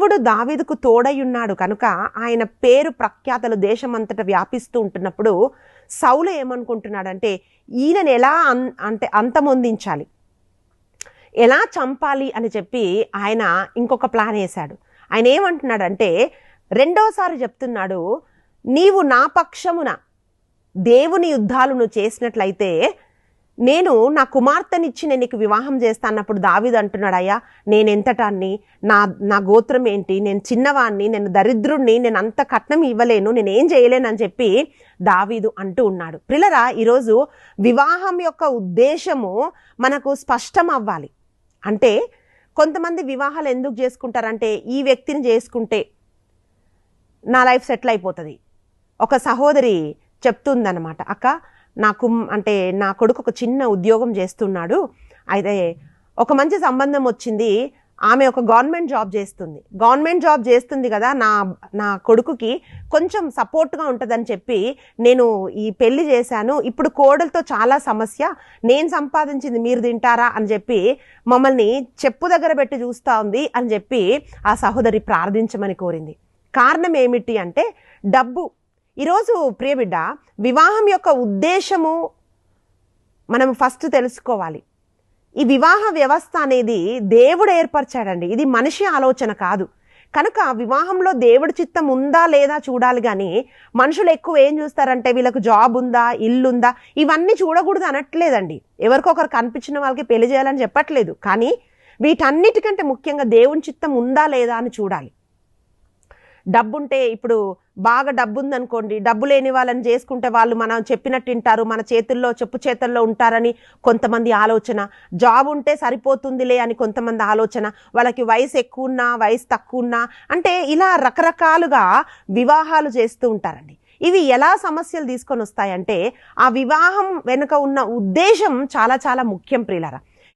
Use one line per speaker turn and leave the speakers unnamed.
దేవుడు దావీదుకు తోడయ్యున్నాడు కనుక ఆయన పేరు ప్రఖ్యాతలు దేశమంతటా వ్యాపిస్తూ ఉంటున్నప్పుడు సౌలు ఏమనుకుంటున్నాడంటే ఈయనను ఎలా అన్ అంటే అంతమొందించాలి? ఎలా చంపాలి అని చెప్పి ఆయన ఇంకొక ప్లాన్ వేశాడు. ఆయన ఏమంటున్నాడంటే రెండోసారి చెప్తున్నాడు నీవు నా పక్షమున దేవుని యుద్ధాలు నువ్వు చేసినట్లయితే నేను నా కుమార్తెనిచ్చి నేను నీకు వివాహం చేస్తానప్పుడు దావీదు అంటున్నాడు అయ్యా నేను ఎంతటాన్ని నా నా గోత్రం ఏంటి? నేను చిన్నవాణ్ణి నేను దరిద్రుణ్ణి నేను అంత కట్నం ఇవ్వలేను నేను ఏం చేయలేను అని చెప్పి దావీదు అంటూ ఉన్నాడు. ప్రిలరా ఈరోజు వివాహం యొక్క ఉద్దేశము మనకు స్పష్టం అవ్వాలి. అంటే కొంతమంది వివాహాలు ఎందుకు చేసుకుంటారంటే ఈ వ్యక్తిని చేసుకుంటే నా లైఫ్ సెటిల్ అయిపోతుంది. ఒక సహోదరి చెప్తుందనమాట అక్క నాకు అంటే నా కొడుకు ఒక చిన్న ఉద్యోగం చేస్తున్నాడు. అయితే ఒక మంచి సంబంధం వచ్చింది. ఆమె ఒక గవర్నమెంట్ జాబ్ చేస్తుంది. గవర్నమెంట్ జాబ్ చేస్తుంది కదా నా నా కొడుకుకి కొంచెం సపోర్ట్గా ఉంటుందని చెప్పి నేను ఈ పెళ్ళి చేశాను. ఇప్పుడు కోడలతో చాలా సమస్య. నేను సంపాదించింది మీరు తింటారా అని చెప్పి మమ్మల్ని చెప్పు దగ్గర పెట్టి చూస్తూ ఉంది అని చెప్పి ఆ సహోదరి ప్రార్థించమని కోరింది. కారణం ఏమిటి అంటే డబ్బు. ఈరోజు ప్రియబిడ్డ వివాహం యొక్క ఉద్దేశము మనం ఫస్ట్ తెలుసుకోవాలి. ఈ వివాహ వ్యవస్థ అనేది దేవుడు ఏర్పరచాడండి. ఇది మనిషి ఆలోచన కాదు. కనుక వివాహంలో దేవుడి చిత్తం ఉందా లేదా చూడాలి కానీ మనుషులు ఎక్కువ ఏం చూస్తారంటే వీళ్ళకు జాబ్ ఉందా ఇల్లుందా ఇవన్నీ చూడకూడదు అనట్లేదండి. ఎవరికొకరు కనిపించిన వాళ్ళకి పెళ్ళి చేయాలని చెప్పట్లేదు. కానీ వీటన్నిటికంటే ముఖ్యంగా దేవుని చిత్తం ఉందా లేదా అని చూడాలి. డబ్బుంటే ఇప్పుడు బాగా డబ్బు ఉందనుకోండి డబ్బు లేని వాళ్ళని చేసుకుంటే వాళ్ళు మనం చెప్పినట్టు వింటారు మన చేతుల్లో చెప్పు చేతుల్లో ఉంటారని కొంతమంది ఆలోచన. జాబ్ ఉంటే సరిపోతుందిలే అని కొంతమంది ఆలోచన. వాళ్ళకి వయసు ఎక్కువ ఉన్నా వయసు తక్కువ ఉన్నా అంటే ఇలా రకరకాలుగా వివాహాలు చేస్తూ ఉంటారండి. ఇవి ఎలా సమస్యలు తీసుకొని వస్తాయంటే ఆ వివాహం వెనుక ఉన్న ఉద్దేశం చాలా చాలా ముఖ్యం ప్రియులరా.